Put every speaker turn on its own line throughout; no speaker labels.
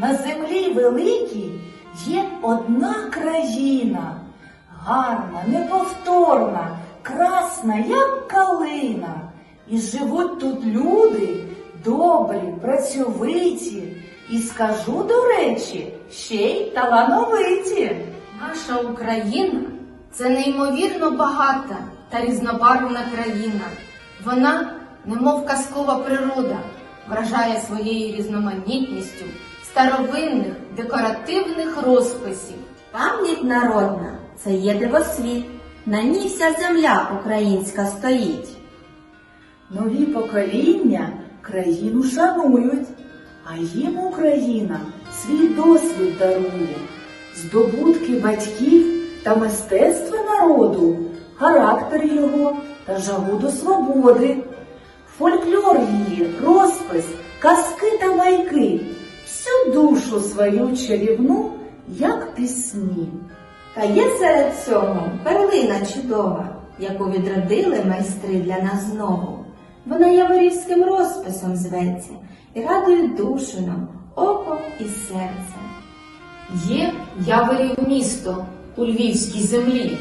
На землі великій є одна країна, гарна, неповторна, красна, як калина. І живуть тут люди добрі, працьовиті, і скажу до речі, ще й талановиті.
Наша Україна це неймовірно багата та різнобарвна країна. Вона, немов казкова природа, вражає своєю різноманітністю старовинних декоративних розписів.
Пам'ять народна це є дивосвіт. На ній вся земля українська стоїть.
Нові покоління країну шанують, а їм Україна свій досвід дарує, здобутки батьків та мистецтва народу, характер його та жагу до свободи, фольклор її, розпис, казки та байки, всю душу свою чарівну, як пісні.
Та є серед цього перлина чудова, яку відродили майстри для нас знову. Вона яворівським розписом зветься і радує душу нам, око і серце.
Є Яворів місто у Львівській землі.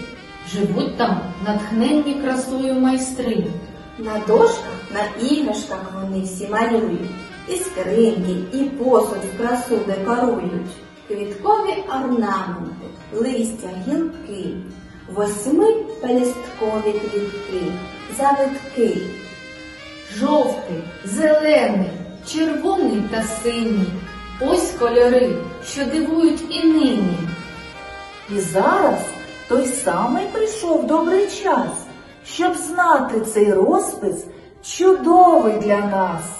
Живуть там натхненні красою майстри.
На дошках, на іграшках вони всі малюють, і скриньки, і посуд в красу декорують. Квіткові орнаменти, листя, гілки, восьми пелюсткові квітки, завитки.
Жовтий, зелений, червоний та синій. Ось кольори, що дивують і нині.
І зараз той самий прийшов добрий час, щоб знати цей розпис чудовий для нас.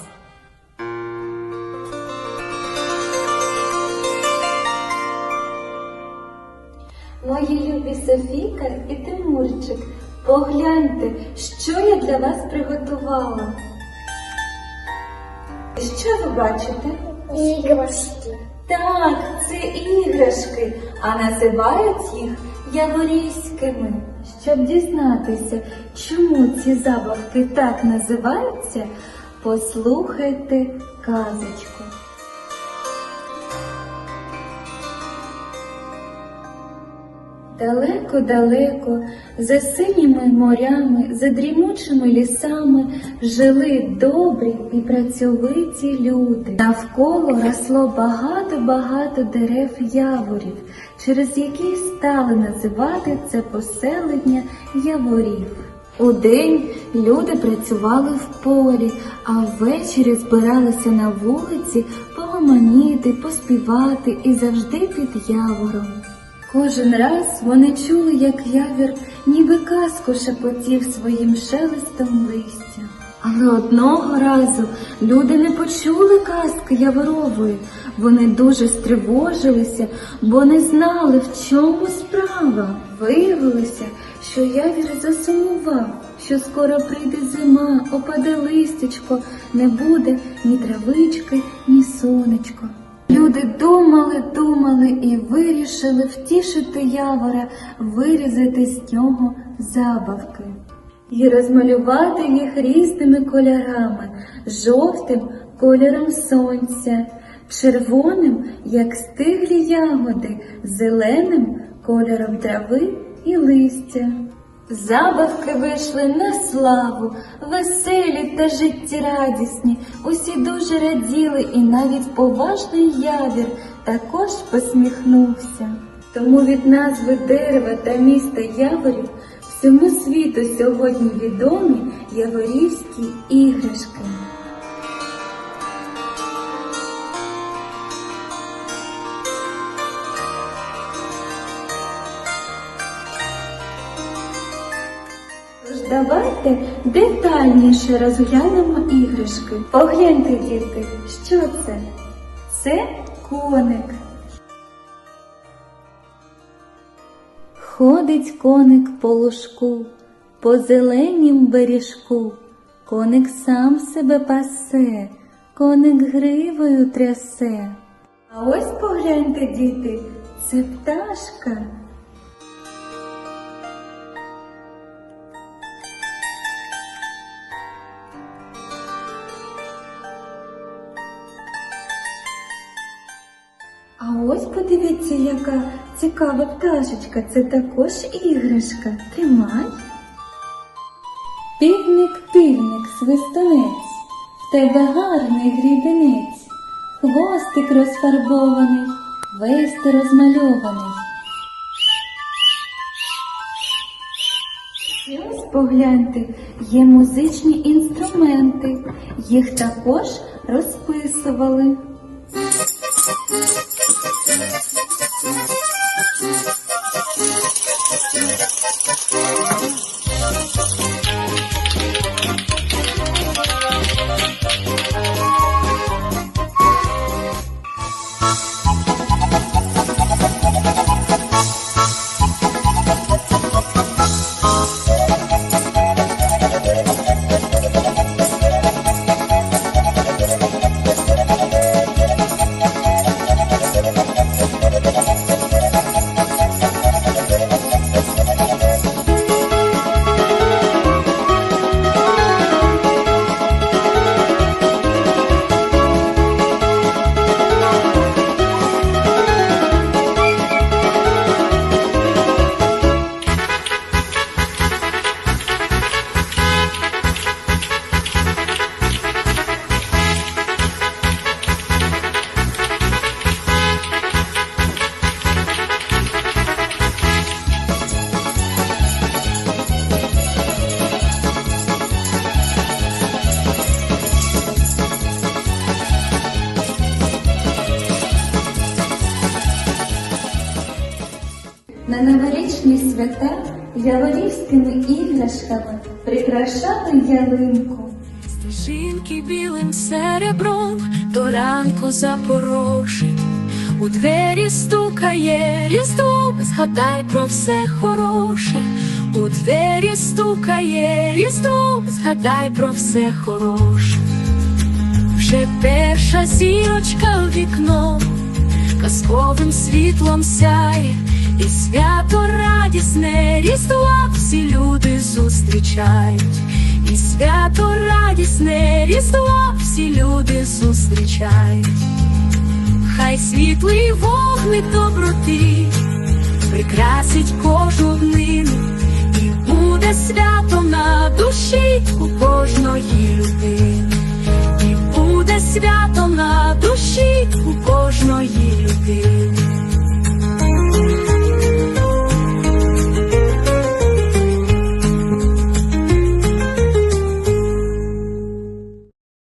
Софійка і Тимурчик, погляньте, що я для вас приготувала. Що ви бачите?
Іграшки.
Так, це іграшки, а називають їх яворівськими. Щоб дізнатися, чому ці забавки так називаються, послухайте казочку. Далеко-далеко, за синіми морями, за дрімучими лісами жили добрі і працьовиті люди. Навколо росло багато-багато дерев яворів, через які стали називати це поселення яворів. Удень люди працювали в полі, а ввечері збиралися на вулиці погомоніти, поспівати і завжди під явором. Кожен раз вони чули, як явір ніби казку шепотів своїм шелестом листя. Але одного разу люди не почули казки Яворової. Вони дуже стривожилися, бо не знали, в чому справа. Виявилося, що явір засумував, що скоро прийде зима, опаде листячко, не буде ні травички, ні сонечко. Люди думали, думали і вирішили втішити явора, вирізати з нього забавки і розмалювати їх різними кольорами, жовтим кольором сонця, червоним, як стиглі ягоди, зеленим кольором трави і листя. Забавки вийшли на славу, веселі та життєрадісні. Усі дуже раділи, і навіть поважний явір також посміхнувся. Тому від назви дерева та міста Яворів всьому світу сьогодні відомі яворівські іграшки. Давайте детальніше розглянемо іграшки. Погляньте, діти, що це? Це коник. Ходить коник по лужку, по зеленім бережку. Коник сам себе пасе, коник гривою трясе. А ось погляньте, діти, це пташка. Подивіться, яка цікава пташечка. Це також іграшка. Тримай. Півник, півник, свистунець, в тебе гарний грібенець, хвостик розфарбований, весь ти розмальований. І ось погляньте, є музичні інструменти, їх також розписували. なななな! На новорічні свята яворівськими іграшками прикрашали ялинку.
Стежинки білим серебром до ранку запорожить. У двері стукає різдво, згадай про все хороше. У двері стукає різдво, згадай про все хороше. Вже перша зірочка в вікно, казковим світлом сяє, і свято радісне різдво всі люди зустрічають, і свято радісне різдво всі люди зустрічають. Хай світлий вогник доброти прикрасить кожну днину, і буде святом на душі у кожної людини, і буде святом на душі у кожної людини.